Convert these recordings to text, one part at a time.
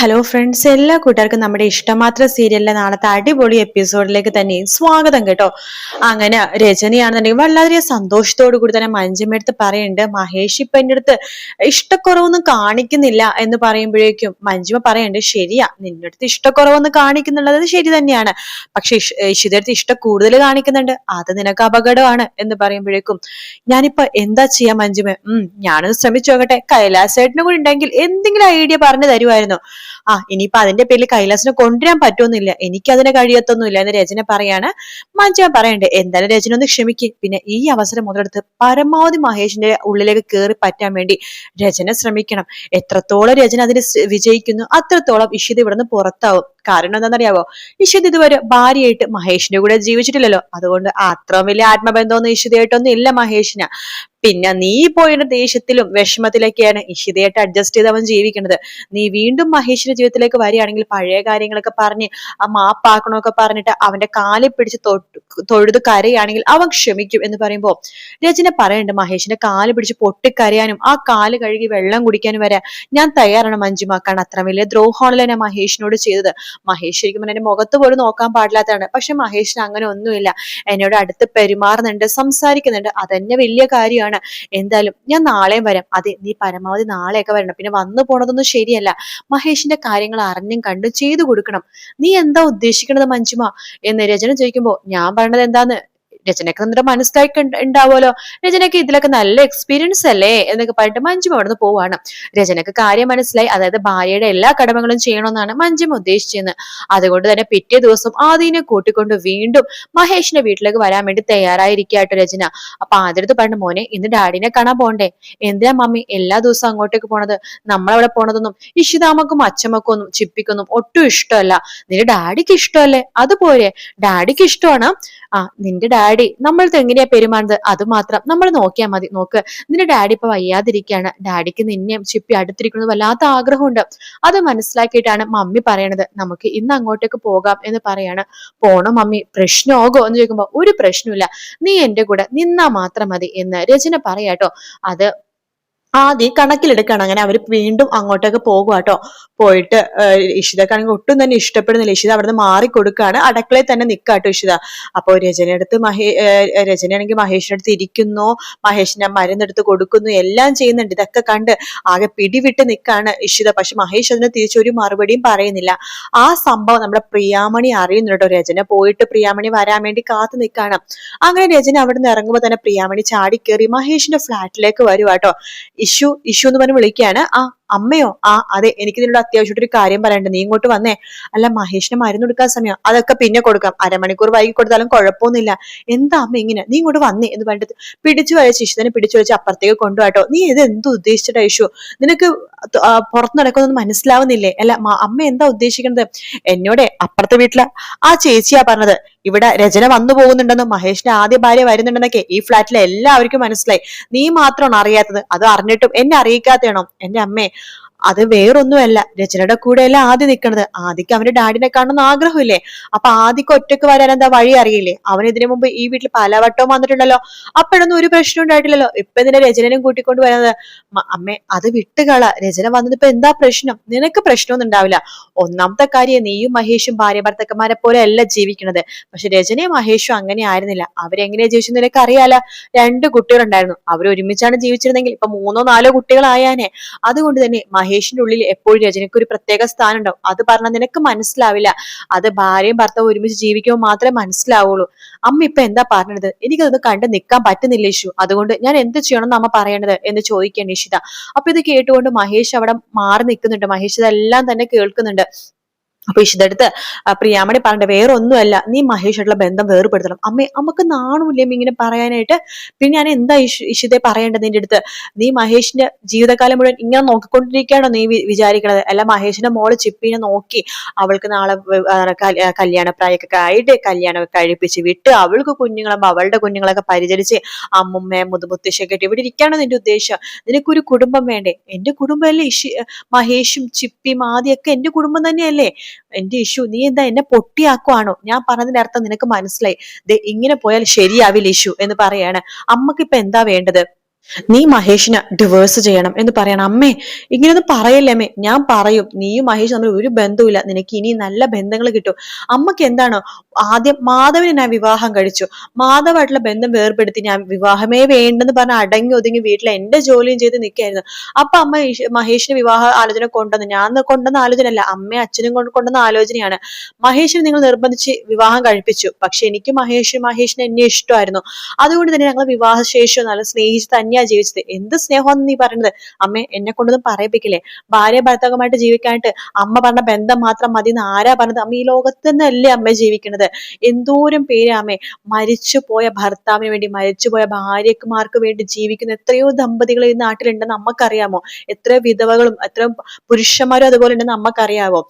Hello friends എല്ലാ കൂട്ടുകാർക്കും നമ്മുടെ ഇഷ്ടമാത്ര സീരിയലിലെ നാളത്തെ അടിപൊളി എപ്പിസോഡിലേക്ക് തന്നെ സ്വാഗതം കേട്ടോ. അങ്ങനെ രചനയാണെന്നുണ്ടെങ്കിൽ വളരെ സന്തോഷത്തോടു കൂടി തന്നെ മഞ്ജുമെടുത്ത് പറയുന്നുണ്ട് മഹേഷ് ഇപ്പൊ എന്റെ അടുത്ത് ഇഷ്ടക്കുറവൊന്നും കാണിക്കുന്നില്ല എന്ന് പറയുമ്പോഴേക്കും മഞ്ജുമ പറയുന്നുണ്ട് ശരിയാ നിന്റെ അടുത്ത് ഇഷ്ടക്കുറവൊന്നും കാണിക്കുന്നുള്ളത് ശരി തന്നെയാണ്. പക്ഷെ ഇഷിതടുത്ത് ഇഷ്ടം കൂടുതൽ കാണിക്കുന്നുണ്ട്. അത് നിനക്ക് അപകടമാണ് എന്ന് പറയുമ്പോഴേക്കും ഞാനിപ്പോ എന്താ ചെയ്യാ മഞ്ജുമ? ഉം ഞാനൊന്ന് ശ്രമിച്ചു നോക്കട്ടെ. കൈലാസേട്ടനും കൂടി ഉണ്ടെങ്കിൽ എന്തെങ്കിലും ഐഡിയ പറഞ്ഞു തരുമായിരുന്നു. ആ ഇനിയിപ്പൊ അതിന്റെ പേരിൽ കൈലാസിനെ കൊണ്ടുവരാൻ പറ്റുമെന്നില്ല. എനിക്കതിന് കഴിയത്തൊന്നുമില്ല എന്ന് രചന പറയാണ്. മഞ്ജ പറയണ്ടേ എന്തായാലും രചന ഒന്ന് ക്ഷമിക്ക്. പിന്നെ ഈ അവസരം മുതലെടുത്ത് പരമാവധി മഹേഷിന്റെ ഉള്ളിലേക്ക് കയറി പറ്റാൻ വേണ്ടി രചന ശ്രമിക്കണം. എത്രത്തോളം രചന അതിന് വിജയിക്കുന്നു അത്രത്തോളം ഇഷിത ഇവിടുന്ന് പുറത്താവും. കാരണം എന്താണെന്നറിയാവോ? ഇഷിത് ഇതുവരെ ഭാര്യയായിട്ട് മഹേഷിന്റെ കൂടെ ജീവിച്ചിട്ടില്ലല്ലോ. അതുകൊണ്ട് അത്രയും വലിയ ആത്മബന്ധമൊന്നും ഇഷിതയായിട്ടൊന്നും ഇല്ല മഹേഷിന്. പിന്നെ നീ പോയിരുന്ന ദേഷ്യത്തിലും വിഷമത്തിലൊക്കെയാണ് ഇഷിതയായിട്ട് അഡ്ജസ്റ്റ് ചെയ്ത് അവൻ ജീവിക്കുന്നത്. നീ വീണ്ടും മഹേഷിന്റെ ജീവിതത്തിലേക്ക് വരികയാണെങ്കിൽ പഴയ കാര്യങ്ങളൊക്കെ പറഞ്ഞ് ആ മാപ്പാക്കണമൊക്കെ പറഞ്ഞിട്ട് അവന്റെ കാലിൽ പിടിച്ച് തൊഴുത് കരയാണെങ്കിൽ അവൻ ക്ഷമിക്കും എന്ന് പറയുമ്പോൾ രചന പറയണ്ട് മഹേഷിന്റെ കാൽ പിടിച്ച് പൊട്ടിക്കരയാനും ആ കാൽ കഴുകി വെള്ളം കുടിക്കാനും വരെ ഞാൻ തയ്യാറാണ് മഞ്ജുമാക്കാൻ. അത്ര വലിയ ദ്രോഹമാണല്ലോ ഞാൻ മഹേഷിനോട് ചെയ്തത്. മഹേഷ് ശരിക്കും എന്റെ മുഖത്ത് പോലും നോക്കാൻ പാടില്ലാത്തതാണ്. പക്ഷെ മഹേഷിന് അങ്ങനെ ഒന്നുമില്ല. എന്നോട് അടുത്ത് പെരുമാറുന്നുണ്ട് സംസാരിക്കുന്നുണ്ട്. അതന്നെ വലിയ കാര്യമാണ്. എന്തായാലും ഞാൻ നാളെയും വരാം. അതെ നീ പരമാവധി നാളെയൊക്കെ വരണം. പിന്നെ വന്നു പോണതൊന്നും ശരിയല്ല. മഹേഷിന്റെ കാര്യങ്ങൾ അറിഞ്ഞും കണ്ടും ചെയ്തു കൊടുക്കണം. നീ എന്താ ഉദ്ദേശിക്കുന്നത് മഞ്ജുമ? എന്ന് രചന ചോദിക്കുമ്പോ ഞാൻ പറഞ്ഞത് എന്താന്ന്? രചനക്ക് നിന്റെ മനസ്സിലായി ഉണ്ടാവുമല്ലോ. രചനക്ക് ഇതിലൊക്കെ നല്ല എക്സ്പീരിയൻസ് അല്ലേ? എന്നൊക്കെ പറഞ്ഞിട്ട് മഞ്ജുമ അവിടെ നിന്ന് പോവാണ്. രചനക്ക് കാര്യം മനസ്സിലായി. അതായത് ഭാര്യയുടെ എല്ലാ കടമകളും ചെയ്യണമെന്നാണ് മഞ്ജുമ ഉദ്ദേശിച്ചത് അതുകൊണ്ട് തന്നെ പിറ്റേ ദിവസം ആദീനെ കൂട്ടിക്കൊണ്ട് വീണ്ടും മഹേഷിന്റെ വീട്ടിലേക്ക് വരാൻ വേണ്ടി തയ്യാറായിരിക്കാട്ടോ രചന. അപ്പൊ ആദ്യത്ത് പറഞ്ഞു മോനെ ഇന്ന് ഡാഡിനെ കാണാൻ പോണ്ടേ? എന്തിനാ മമ്മി എല്ലാ ദിവസവും അങ്ങോട്ടേക്ക് പോണത്? നമ്മളവിടെ പോണതൊന്നും ഇഷിതാമക്കും അച്ഛമ്മക്കും ഒന്നും ചിപ്പിക്കൊന്നും ഒട്ടും ഇഷ്ടമല്ല. നിന്റെ ഡാഡിക്ക് ഇഷ്ടമല്ലേ? അതുപോലെ ഡാഡിക്ക് ഇഷ്ടമാണ്. ആ നിന്റെ ഡാഡി നമ്മൾക്ക് എങ്ങനെയാ പെരുമാറുന്നത്? അത് മാത്രം നമ്മൾ നോക്കിയാൽ മതി. നോക്ക് നിന്റെ ഡാഡി ഇപ്പൊ വയ്യാതിരിക്കുകയാണ്. ഡാഡിക്ക് നിന്നെ ചിപ്പി അടുത്തിരിക്കുന്നത് വല്ലാത്ത ആഗ്രഹമുണ്ട്. അത് മനസ്സിലാക്കിയിട്ടാണ് മമ്മി പറയണത്. നമുക്ക് ഇന്ന് അങ്ങോട്ടേക്ക് പോകാം എന്ന് പറയാണ്. പോണോ മമ്മി? പ്രശ്നമാകോ എന്ന് ചോദിക്കുമ്പോ ഒരു പ്രശ്നമില്ല നീ എന്റെ കൂടെ നിന്നാ മാത്രം മതി എന്ന് രചന പറയാട്ടോ. അത് ആദ്യം കണക്കിലെടുക്കണം അങ്ങനെ അവർ വീണ്ടും അങ്ങോട്ടൊക്കെ പോകുക കേട്ടോ പോയിട്ട് ഇഷിതക്കാണെങ്കിൽ ഒട്ടും തന്നെ ഇഷ്ടപ്പെടുന്നില്ല. ഇഷിത അവിടുന്ന് മാറി അടക്കളയിൽ തന്നെ തന്നെ കേട്ടോ ഇഷിത. അപ്പോൾ രചനയെടുത്ത് മഹേ രചനയാണെങ്കിൽ മഹേഷിന്റെ അടുത്ത് ഇരിക്കുന്നു. മഹേഷിനെ മരുന്നെടുത്ത് കൊടുക്കുന്നു. എല്ലാം ചെയ്യുന്നുണ്ട്. ഇതൊക്കെ കണ്ട് ആകെ പിടിവിട്ട് നിൽക്കാണ് ഇഷിത. പക്ഷെ മഹേഷ് അതിന് തിരിച്ചൊരു മറുപടിയും പറയുന്നില്ല. ആ സംഭവം നമ്മുടെ പ്രിയാമണി അറിയുന്നുണ്ട് രചന പോയിട്ട് പ്രിയാമണി വരാൻ വേണ്ടി കാത്തു നിൽക്കാണ് അങ്ങനെ രചന അവിടുന്ന് ഇറങ്ങുമ്പോൾ തന്നെ പ്രിയാമണി ചാടിക്കേറി മഹേഷിന്റെ ഫ്ലാറ്റിലേക്ക് വരുവാട്ടോ ഇഷു ഇഷു എന്ന് പറഞ്ഞ് വിളിക്കുകയാണ്. ആ അമ്മയോ? ആ അതെ എനിക്ക് നിന്നോട് അത്യാവശ്യമായിട്ട് ഒരു കാര്യം പറയാനുണ്ട്. നീ ഇങ്ങോട്ട് വന്നേ. അല്ല മഹേഷിന് മരുന്ന് കൊടുക്കാൻ സമയം. അതൊക്കെ പിന്നെ കൊടുക്കാം. അരമണിക്കൂർ വൈകി കൊടുത്താലും കുഴപ്പമൊന്നുമില്ല. എന്താ അമ്മ ഇങ്ങനെ? നീ ഇങ്ങോട്ട് വന്നേ എന്ന് പറഞ്ഞിട്ട് പിടിച്ചു വഴ ശിശുവിനെ പിടിച്ചു വെച്ച് അപ്പുറത്തേക്ക് കൊണ്ടുപോട്ടോ നീ ഇത് എന്ത് ഉദ്ദേശിച്ചിട്ടാ ഇഷു നിനക്ക് പുറത്ത് നടക്കുന്നൊന്നും മനസ്സിലാവുന്നില്ലേ? അല്ല അമ്മ എന്താ ഉദ്ദേശിക്കുന്നത് എന്നോടെ അപ്പുറത്തെ വീട്ടിലെ. ആ ചേച്ചിയാ പറഞ്ഞത്. ഇവിടെ രചന വന്നു പോകുന്നുണ്ടെന്നും മഹേഷിന്റെ ആദ്യ ഭാര്യ വരുന്നുണ്ടെന്നൊക്കെ ഈ ഫ്ലാറ്റിലെ എല്ലാവർക്കും മനസ്സിലായി. നീ മാത്രമാണ് അറിയാത്തത്. അത് അറിഞ്ഞിട്ടും എന്നെ അറിയിക്കാത്തയാണോ എന്റെ അമ്മേ അത് വേറൊന്നുമല്ല. രചനയുടെ കൂടെയല്ല ആദ്യം നിൽക്കണത് ആദ്യക്ക് അവന്റെ ഡാഡിനെ കാണുന്ന ആഗ്രഹമില്ലേ? അപ്പൊ ആദ്യക്ക് ഒറ്റയ്ക്ക് വരാൻ എന്താ വഴി അറിയില്ലേ? അവൻ ഇതിനു മുമ്പ് ഈ വീട്ടിൽ പലവട്ടവും വന്നിട്ടുണ്ടല്ലോ. അപ്പോഴൊന്നും ഒരു പ്രശ്നം ഉണ്ടായിട്ടില്ലല്ലോ. ഇപ്പൊ ഇതിനെ രചനനും കൂട്ടിക്കൊണ്ട് വരുന്നത് അമ്മേ അത് വിട്ടുകള രചന വന്നത് ഇപ്പൊ എന്താ പ്രശ്നം? നിനക്ക് പ്രശ്നമൊന്നും ഉണ്ടാവില്ല. ഒന്നാമത്തെ കാര്യം നീയും മഹേഷും ഭാര്യ ഭർത്തക്കന്മാരെ പോലെ അല്ല ജീവിക്കുന്നത് പക്ഷെ രചനയും മഹേഷും അങ്ങനെ ആയിരുന്നില്ല. അവരെങ്ങനെയാ ജീവിച്ചു നിനക്ക് അറിയാല? രണ്ട് കുട്ടികളുണ്ടായിരുന്നു. അവർ ഒരുമിച്ചാണ് ജീവിച്ചിരുന്നെങ്കിൽ ഇപ്പൊ മൂന്നോ നാലോ കുട്ടികളായാനെ. അതുകൊണ്ട് തന്നെ മഹേഷിന്റെ ഉള്ളിൽ എപ്പോഴും രചനയ്ക്ക് ഒരു പ്രത്യേക സ്ഥാനം ഉണ്ടാവും അത് പറഞ്ഞാൽ നിനക്ക് മനസ്സിലാവില്ല. അത് ഭാര്യയും ഭർത്താവ് ഒരുമിച്ച് ജീവിക്കുമ്പോൾ മാത്രമേ മനസ്സിലാവുള്ളൂ. അമ്മ ഇപ്പൊ എന്താ പറഞ്ഞത്? എനിക്കതൊന്ന് കണ്ട് നിൽക്കാൻ പറ്റുന്നില്ല ഇഷു. അതുകൊണ്ട് ഞാൻ എന്ത് ചെയ്യണം അമ്മ പറയേണ്ടത് എന്ന് ചോദിക്കാൻ ഇഷിത. അപ്പൊ ഇത് കേട്ടുകൊണ്ട് മഹേഷ് അവിടെ മാറി നിൽക്കുന്നുണ്ട്. മഹേഷ് ഇതെല്ലാം തന്നെ കേൾക്കുന്നുണ്ട്. അപ്പൊ ഇഷിതടുത്ത് പ്രിയാമണി പറഞ്ഞ വേറെ ഒന്നുമല്ല നീ മഹേഷായിട്ടുള്ള ബന്ധം വേർപെടുത്തണം. അമ്മേ നമുക്ക് നാണുമില്ലേ ഇങ്ങനെ പറയാനായിട്ട്? പിന്നെ ഞാൻ എന്താ ഇഷിതെ പറയേണ്ടത് നിന്റെ അടുത്ത്? നീ മഹേഷിന്റെ ജീവിതകാലം മുഴുവൻ ഇങ്ങനെ നോക്കിക്കൊണ്ടിരിക്കുകയാണോ നീ വിചാരിക്കണത്? അല്ല മഹേഷിന്റെ മോൾ ചിപ്പിനെ നോക്കി അവൾക്ക് നാളെ കല്യാണ പ്രായക്കൊക്കെ ആയിട്ട് കല്യാണമൊക്കെ കഴിപ്പിച്ച് വിട്ട് അവൾക്ക് കുഞ്ഞുങ്ങളും അവളുടെ കുഞ്ഞുങ്ങളൊക്കെ പരിചരിച്ച് അമ്മുമ്മ മുതുമുത്തശ്ശൊക്കെ ആയിട്ട് ഇവിടെ ഇരിക്കാണോ നിന്റെ ഉദ്ദേശം? നിനക്കൊരു കുടുംബം വേണ്ടേ? എന്റെ കുടുംബമല്ലേ ഇഷി മഹേഷും ചിപ്പിയും ആദ്യമൊക്കെ എന്റെ കുടുംബം തന്നെയല്ലേ? എന്റെ ഇഷ്യൂ നീ എന്താ എന്നെ പൊട്ടിയാക്കുവാണോ? ഞാൻ പറഞ്ഞതിന്റെ അർത്ഥം നിനക്ക് മനസ്സിലായി. ഇങ്ങനെ പോയാൽ ശരിയാവില്ല ഇഷ്യൂ എന്ന് പറയാണ്. അമ്മയ്ക്ക് ഇപ്പൊ എന്താ വേണ്ടത്? നീ മഹേഷിനെ ഡിവേഴ്സ് ചെയ്യണം എന്ന് പറയണം. അമ്മേ ഇങ്ങനെയൊന്നും പറയല്ലേ അമ്മേ? ഞാൻ പറയും നീയും മഹേഷ് തമ്മിൽ ഒരു ബന്ധവുമില്ല. നിനക്ക് ഇനി നല്ല ബന്ധങ്ങൾ കിട്ടും. അമ്മയ്ക്ക് എന്താണ്? ആദ്യം മാധവനെ ഞാൻ വിവാഹം കഴിച്ചു. മാധവായിട്ടുള്ള ബന്ധം വേർപെടുത്തി ഞാൻ വിവാഹമേ വേണ്ടെന്ന് പറഞ്ഞ അടങ്ങി ഒതുങ്ങി വീട്ടിൽ എന്റെ ജോലിയും ചെയ്ത് നിൽക്കായിരുന്നു അപ്പൊ അമ്മ മഹേഷിന് വിവാഹ ആലോചന കൊണ്ടുവന്നു. ഞാൻ കൊണ്ടുവന്ന ആലോചന അല്ല അമ്മയും അച്ഛനും കൊണ്ട് കൊണ്ടുവന്ന ആലോചനയാണ്. മഹേഷിനെ നിങ്ങൾ നിർബന്ധിച്ച് വിവാഹം കഴിപ്പിച്ചു. പക്ഷെ എനിക്ക് മഹേഷ് മഹേഷിന് എന്നെ ഇഷ്ടമായിരുന്നു. അതുകൊണ്ട് തന്നെ ഞങ്ങൾ വിവാഹശേഷം നല്ല സ്നേഹിച്ച് തന്നെയാണ് എങ്ങനെയാ ജീവിച്ചത്. എന്ത് സ്നേഹമെന്ന് നീ പറയുന്നത്? അമ്മ എന്നെ കൊണ്ടൊന്നും പറയിപ്പിക്കില്ലേ? ഭാര്യ ഭർത്താവുമായിട്ട് ജീവിക്കാനായിട്ട് അമ്മ പറഞ്ഞ ബന്ധം മാത്രം മതി എന്ന് ആരാ പറഞ്ഞത്? അമ്മ ഈ ലോകത്ത് തന്നെയല്ലേ അമ്മ ജീവിക്കുന്നത്. എന്തോരം പേര് അമ്മേ. മരിച്ചു പോയ ഭർത്താവിന് വേണ്ടി മരിച്ചു പോയ ഭാര്യക്കുമാർക്ക് വേണ്ടി ജീവിക്കുന്ന എത്രയോ ദമ്പതികൾ ഈ നാട്ടിലുണ്ടെന്ന് നമുക്കറിയാമോ? എത്രയോ വിധവകളും എത്രയോ പുരുഷന്മാരും അതുപോലെ ഉണ്ടെന്ന് നമുക്കറിയാമോ?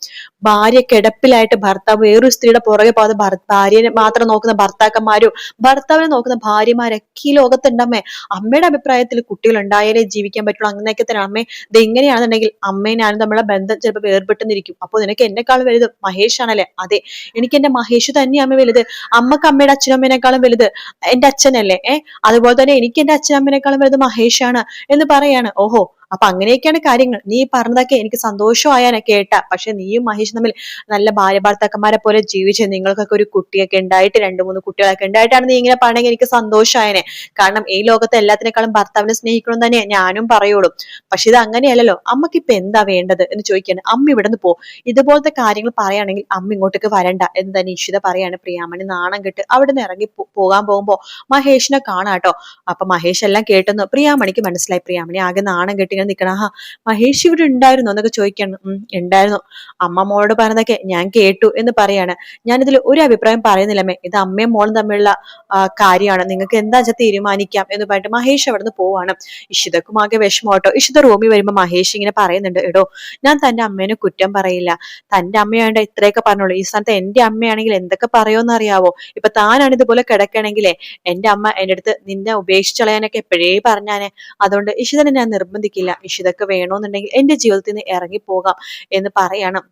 ഭാര്യ കിടപ്പിലായിട്ട് ഭർത്താവ് വേറൊരു സ്ത്രീയുടെ പുറകെ പോകാതെ ഭാര്യനെ മാത്രം നോക്കുന്ന ഭർത്താക്കന്മാരും ഭർത്താവിനെ നോക്കുന്ന ഭാര്യമാരൊക്കെ ഈ ലോകത്തുണ്ടമ്മേ അമ്മയുടെ അഭിപ്രായം പ്രായത്തിൽ കുട്ടികൾ ഉണ്ടായാലേ ജീവിക്കാൻ പറ്റുള്ളൂ. അങ്ങനെയൊക്കെ തന്നെ അമ്മേ ഇത് എങ്ങനെയാണെന്നുണ്ടെങ്കിൽ അമ്മയും ഞാനും തമ്മിലുള്ള ബന്ധം ചിലപ്പോൾ വേർപെട്ടെന്നിരിക്കും. അപ്പോൾ നിനക്ക് എന്നെക്കാളും വലുത് മഹേഷ് ആണല്ലേ അതെ. എനിക്ക് എന്റെ മഹേഷ് തന്നെയാണ് വലുത്. അമ്മയ്ക്ക് അമ്മയുടെ അച്ഛനമ്മേനേക്കാളും വലുത് എന്റെ അച്ഛനല്ലേ? ഏഹ് അതുപോലെ തന്നെ എനിക്ക് എന്റെ അച്ഛനമ്മേനേക്കാളും വലുത് ആണ് എന്ന് പറയാണ്. ഓഹോ. അപ്പൊ അങ്ങനെയൊക്കെയാണ് കാര്യങ്ങൾ. നീ പറഞ്ഞതൊക്കെ എനിക്ക് സന്തോഷമായാണ് കേട്ട. പക്ഷെ നീയും മഹേഷ് തമ്മിൽ നല്ല ഭാര്യ ഭർത്താക്കന്മാരെ പോലെ ജീവിച്ച് നിങ്ങൾക്കൊക്കെ ഒരു കുട്ടിയൊക്കെ ഉണ്ടായിട്ട് രണ്ടു മൂന്ന് കുട്ടികളൊക്കെ ഉണ്ടായിട്ടാണ് നീ ഇങ്ങനെ പറഞ്ഞെങ്കിൽ എനിക്ക് സന്തോഷമായനെ. കാരണം ഈ ലോകത്തെ എല്ലാത്തിനേക്കാളും ഭർത്താവിനെ സ്നേഹിക്കണം തന്നെ ഞാനും പറയുള്ളൂ. പക്ഷെ ഇത് അങ്ങനെയല്ലല്ലോ. അമ്മയ്ക്ക് ഇപ്പൊ എന്താ വേണ്ടത് എന്ന് ചോദിക്കാണ്. അമ്മ ഇവിടെ നിന്ന് പോ. ഇതുപോലത്തെ കാര്യങ്ങൾ പറയുകയാണെങ്കിൽ അമ്മ ഇങ്ങോട്ടേക്ക് വരണ്ട. എന്ന് തന്നെ ഇഷിത പറയാണ്? പ്രിയാമണി നാണം കെട്ട് അവിടെ നിന്ന് ഇറങ്ങി പോകാൻ പോകുമ്പോ മഹേഷിനെ കാണാട്ടോ. അപ്പൊ മഹേഷ് എല്ലാം കേട്ടെന്ന് പ്രിയാമണിക്ക് മനസ്സിലായി. പ്രിയാമണി ആകെ നാണം കെട്ടി ഇങ്ങനെ നിൽക്കണം ആഹാ മഹേഷ് ഇവിടെ ഉണ്ടായിരുന്നു എന്നൊക്കെ ചോദിക്കണം. ഉണ്ടായിരുന്നു. അമ്മ മോളോട് പറഞ്ഞതൊക്കെ ഞാൻ കേട്ടു എന്ന് പറയാണ്. ഞാനിതിൽ ഒരു അഭിപ്രായം പറയുന്നില്ലമ്മേ ഇത് അമ്മയും മോളും തമ്മിലുള്ള കാര്യമാണ്. നിങ്ങൾക്ക് എന്താ വെച്ചാൽ തീരുമാനിക്കാം എന്ന് പറഞ്ഞിട്ട് മഹേഷ് അവിടെ നിന്ന് പോവാണ്. ഇഷിതക്കും ആകെ വിഷമോട്ടോ ഇഷിത റൂമിൽ വരുമ്പോ മഹേഷ് ഇങ്ങനെ പറയുന്നുണ്ട് എടോ ഞാൻ തന്റെ അമ്മേനെ കുറ്റം പറയില്ല. തന്റെ അമ്മയാണ്ട് ഇത്രയൊക്കെ പറഞ്ഞോളൂ. ഈ സ്ഥാനത്ത് എന്റെ അമ്മയാണെങ്കിൽ എന്തൊക്കെ പറയുമെന്ന് അറിയാവോ ഇപ്പൊ താനാണ് ഇതുപോലെ കിടക്കണെങ്കിലേ എന്റെ അമ്മ എന്റെ അടുത്ത് നിന്നെ ഉപേക്ഷിച്ചളയാനൊക്കെ എപ്പോഴേ പറഞ്ഞാനെ? അതുകൊണ്ട് ഇഷിതനെ ഞാൻ നിർബന്ധിക്കില്ല. ഇഷിതൊക്കെ വേണോന്നുണ്ടെങ്കിൽ എന്റെ ജീവിതത്തിൽ നിന്ന് ഇറങ്ങി പോകാം എന്ന് പറയണം.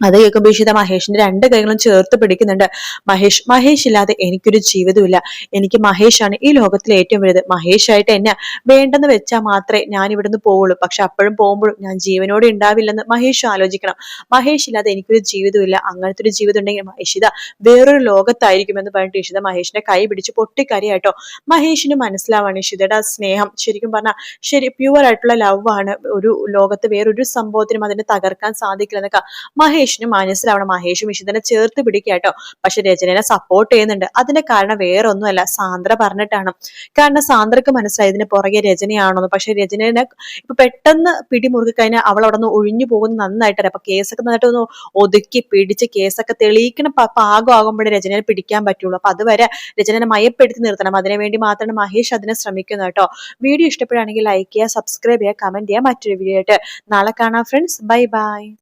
അത് കേൾക്കുമ്പോൾ ഇഷിത മഹേഷിന്റെ രണ്ട് കൈകളും ചേർത്ത് പിടിക്കുന്നുണ്ട്. മഹേഷ് മഹേഷ് ഇല്ലാതെ എനിക്കൊരു ജീവിതമില്ല എനിക്ക് മഹേഷാണ് ഈ ലോകത്തിലെ ഏറ്റവും വലുത്. മഹേഷ് ആയിട്ട് എന്നെ വേണ്ടെന്ന് വെച്ചാൽ മാത്രമേ ഞാൻ ഇവിടുന്ന് പോവുള്ളൂ. പക്ഷെ അപ്പോഴും പോകുമ്പോഴും ഞാൻ ജീവനോടെ ഉണ്ടാവില്ലെന്ന് മഹേഷ് ആലോചിക്കണം. മഹേഷ് ഇല്ലാതെ എനിക്കൊരു ജീവിതമില്ല അങ്ങനത്തെ ഒരു ജീവിതം ഉണ്ടെങ്കിൽ ഇഷിത വേറൊരു ലോകത്തായിരിക്കും എന്ന് പറഞ്ഞിട്ട് ഇഷിത മഹേഷിന്റെ കൈ പിടിച്ച് പൊട്ടിക്കരിയാട്ടോ മഹേഷിന് മനസ്സിലാവാണ് ഇഷിതയുടെ ആ സ്നേഹം. ശരിക്കും പറഞ്ഞാൽ ശരി പ്യുവർ ആയിട്ടുള്ള ലവ് ആണ്. ഒരു ലോകത്ത് വേറൊരു സംഭവത്തിനും അതിനെ തകർക്കാൻ സാധിക്കില്ല എന്നൊക്കെ മഹേഷ് മഹേഷിനും മനസ്സിലാവണം മഹേഷും ഇഷിതനെ ചേർത്ത് പിടിക്കാട്ടോ പക്ഷെ രചനനെ സപ്പോർട്ട് ചെയ്യുന്നുണ്ട്. അതിന്റെ കാരണം വേറെ ഒന്നുമല്ല സാന്ദ്ര പറഞ്ഞിട്ടാണ്. കാരണം സാന്ദ്രക്ക് മനസ്സിലായി. ഇതിന് പുറകെ രചനയാണോന്ന് പക്ഷെ രചനനെ ഇപ്പൊ പെട്ടെന്ന് പിടിമുറുക്കി കഴിഞ്ഞാൽ അവൾ അവിടെ നിന്ന് ഒഴിഞ്ഞു പോകുന്നത് നന്നായിട്ടറിയാം അപ്പൊ കേസൊക്കെ നന്നായിട്ട് ഒന്ന് ഒതുക്കി പിടിച്ച് കേസൊക്കെ തെളിയിക്കണ പാകമാകുമ്പോഴേ രചനയെ പിടിക്കാൻ പറ്റുള്ളൂ. അപ്പൊ അതുവരെ രചനനെ മയപ്പെടുത്തി നിർത്തണം. അതിനുവേണ്ടി മാത്രമാണ് മഹേഷ് അതിനെ ശ്രമിക്കുന്നത് കേട്ടോ. വീഡിയോ ഇഷ്ടപ്പെടുകയാണെങ്കിൽ ലൈക്ക് ചെയ്യുക സബ്സ്ക്രൈബ് ചെയ്യുക കമന്റ് ചെയ്യുക. മറ്റൊരു വീഡിയോ ആയിട്ട് നാളെ കാണാം ഫ്രണ്ട്സ് ബൈ ബൈ